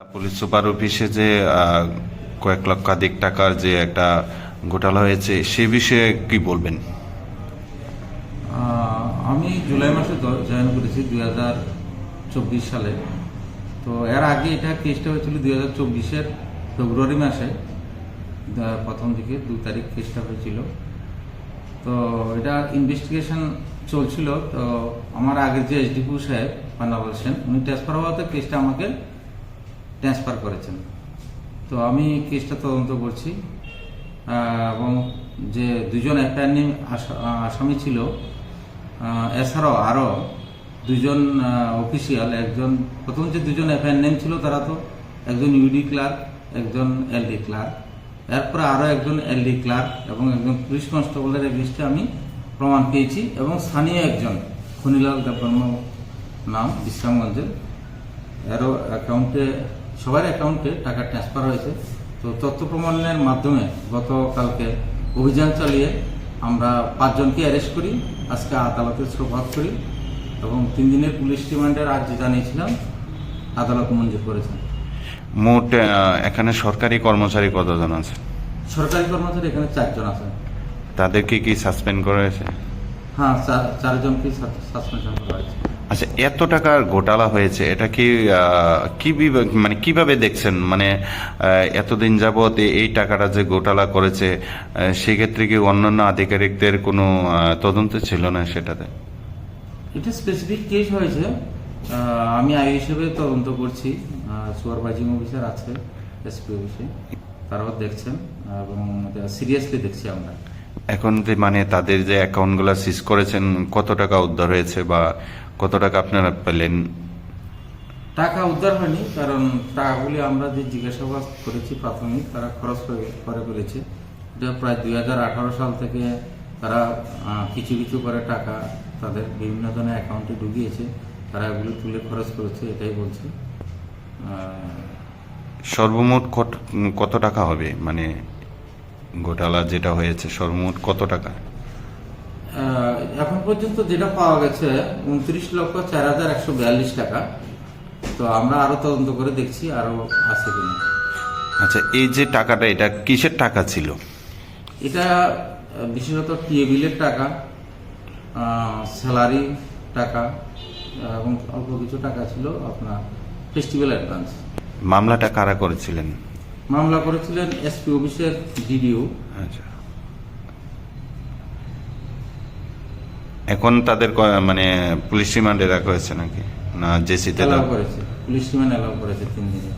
Police super অফিসে যে কয়েক লক্ষাধিক টাকার যে একটা ঘোটালা হয়েছে, সে বিষয়ে কি বলবেন? আমি জুলাই মাসে জয়েন করেছি দুই হাজার চব্বিশ সালে। তো এর আগে এটা কেসটা হয়েছিল দুই হাজার চব্বিশের ফেব্রুয়ারি মাসে। প্রথম দিকে দু তারিখ কেসটা হয়েছিল। তো এটা ইনভেস্টিগেশন চলছিল। তো আমার আগের যে এসডিপু সাহেব পান্না বলছেন উনি ট্রান্সফার হওয়াতে কেসটা আমাকে ট্রান্সফার করেছেন। তো আমি কেসটা তদন্ত করছি এবং যে দুজন এফআইআর আসামি ছিল এছাড়াও আরও দুজন অফিসিয়াল একজন, প্রথম যে দুজন এফআইআর নেম ছিল তারা তো একজন ইউডি ক্লার্ক একজন এলডি ক্লার্ক এরপরে আরও একজন এলডি ক্লার্ক এবং একজন পুলিশ কনস্টেবলের এগেস্টে আমি প্রমাণ পেয়েছি এবং স্থানীয় একজন, খনিলাল দেববর্ম নাম, বিশ্রামগঞ্জের, এরও অ্যাকাউন্টে সবার অ্যাকাউন্টে টাকা ট্রান্সফার হয়েছে। তো তথ্য প্রমাণের মাধ্যমে গতকালকে অভিযান চালিয়ে আমরা পাঁচজনকে অ্যারেস্ট করি আজকে আদালতে সোপাত করি এবং তিন দিনের পুলিশ রিমান্ডের আর্জি জানিয়েছিলাম আদালত মঞ্জুর করেছেন। মোট এখানে সরকারি কর্মচারী কতজন আছে? সরকারি কর্মচারী এখানে চারজন আছে। তাদেরকে কি সাসপেন্ড করা হয়েছে? হ্যাঁ চারজনকে সাসপেনশন করা হয়েছে। আচ্ছা এত টাকার ঘোটালা হয়েছে এটা কি কি মানে কীভাবে দেখছেন? মানে এতদিন যাবত এ- এই টাকাটা যে ঘোটালা করেছে সেক্ষেত্রে কি অন্যান্য আধিকারিকদের কোনো তদন্ত ছিল না সেটাতে? এটা স্পেসিফিক কেস হয়েছে। আমি আই হিসেবে তদন্ত করছি। সুপারভাইজিং অফিসার আছে এসপি অফিসে তারাও দেখছেন এবং সিরিয়াসলি দেখছি আমরা। এখন যে মানে তাদের যে অ্যাকাউন্টগুলো সিজ করেছেন কত টাকা উদ্ধার হয়েছে বা কত টাকা আপনারা পেলেন? টাকা উদ্ধার হয়নি কারণ টাকাগুলি আমরা যে জিজ্ঞাসাবাদ করেছি প্রাথমিক তারা খরচ করে- করে ফেলেছে এটা প্রায় দু হাজার আঠারো সাল থেকে তারা কিছু কিছু করে টাকা তাদের বিভিন্ন ধরনের অ্যাকাউন্টে ঢুকিয়েছে। তারা এগুলো তুলে খরচ করেছে এটাই বলছে। সর্বমোট কত টাকা হবে? মানে ঘোটালা যেটা হয়েছে সর্বমোট কত টাকা? এখন পর্যন্ত যেটা পাওয়া গেছে উনত্রিশ লক্ষ চার হাজার একশো বিয়াল্লিশ টাকা। তো আমরা আরও তদন্ত করে দেখছি আরও আছে কিনা। আচ্ছা এই যে টাকাটা এটা কিসের টাকা ছিল? এটা বিশেষত টিএবিলের টাকা স্যালারি টাকা এবং অল্প কিছু টাকা ছিল আপনার ফেস্টিভ্যাল অ্যাডভান্স। মামলাটা কারা করেছিলেন? মামলা করেছিলেন এসপি অফিসের ডিডিও। আচ্ছা। এখন তাদের ক- মানে পুলিশ রিমান্ডে রাখা হয়েছে নাকি? না জেসিতে অ্যালাউ করেছে। পুলিশ রিমান্ড অ্যালাউ করেছে তিন দিনে